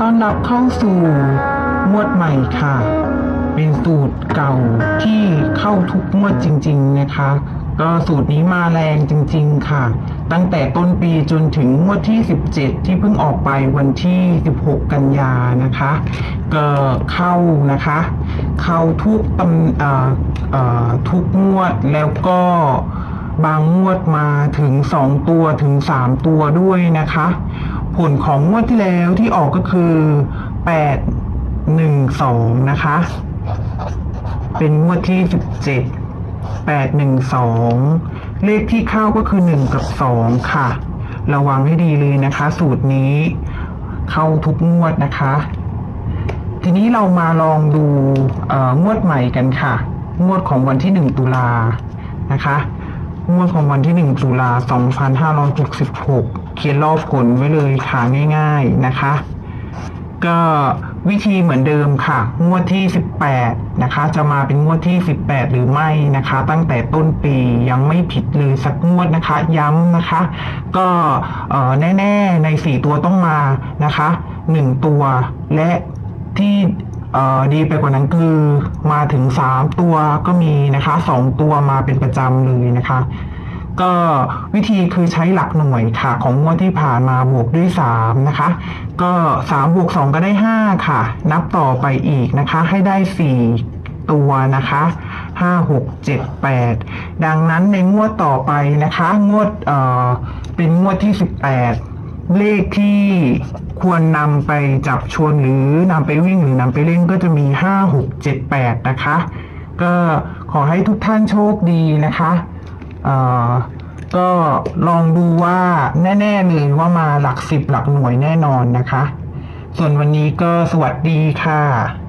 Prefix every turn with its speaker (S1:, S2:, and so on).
S1: ต้อนรับเข้าสู่งวดใหม่ค่ะ เป็นสูตรเก่าที่เข้าทุกงวดจริง ๆ นะคะ ก็สูตรนี้มาแรงจริง ๆ ค่ะ ตั้งแต่ต้นปีจนถึงงวดที่ 17 ที่เพิ่งออกไปวันที่ 16 กันยานะคะ ก็เข้านะคะ เข้าทุกตำทุกงวดแล้วก็บางงวดมาถึง 2 ตัวถึง 3 ตัวด้วยนะคะ ผลของงวดที่แล้วที่ออกก็คือ 8 1 2 นะคะ เป็นงวดที่ 17 8 1 2 เลขที่เข้าก็คือ 1 กับ 2 ค่ะ ระวังให้ดีเลยนะคะ สูตรนี้เข้าทุกงวดนะคะ ทีนี้เรามาลองดูงวดใหม่กันค่ะ งวดของวันที่ 1 ตุลานะคะ งวดของวันที่ 1 ตุลา2566 เขียนรอบผลไว้เลยค่ะง่ายๆนะคะ ก็วิธีเหมือนเดิมค่ะ งวดที่ 18 นะคะ จะมาเป็นงวดที่ 18 หรือไม่นะคะ ตั้งแต่ต้นปียังไม่ผิดเลยสักงวดนะคะ ย้ำนะคะ ก็แน่ ๆ ใน 4 ตัวต้องมานะคะ 1 ตัวและที่ เอ่อดีไปกว่านั้นคือมาถึง3ตัวก็มีนะคะ2ตัวมาเป็นประจำเลยนะคะ ก็วิธีคือใช้หลักหน่วยค่ะ ของงวดที่ผ่านมาบวกด้วย3นะคะ ก็3บวก2ก็ได้5ค่ะ นับต่อไปอีกนะคะ ให้ได้4ตัวนะคะ5 6 7 8ดังนั้นในงวดต่อไปนะคะ งวดเอ่อเป็นงวดที่18 เลขที่ควรนำไปจับชวนหรือนำไปวิ่งหรือนำไปเล่นก็จะมี 5 6 7 8 นะคะ ก็ขอให้ทุกท่านโชคดีนะคะเออก็ลองดูว่าแน่ๆเลยว่ามาหลักสิบหลักหน่วยแน่นอนนะคะ ส่วนวันนี้ก็สวัสดีค่ะ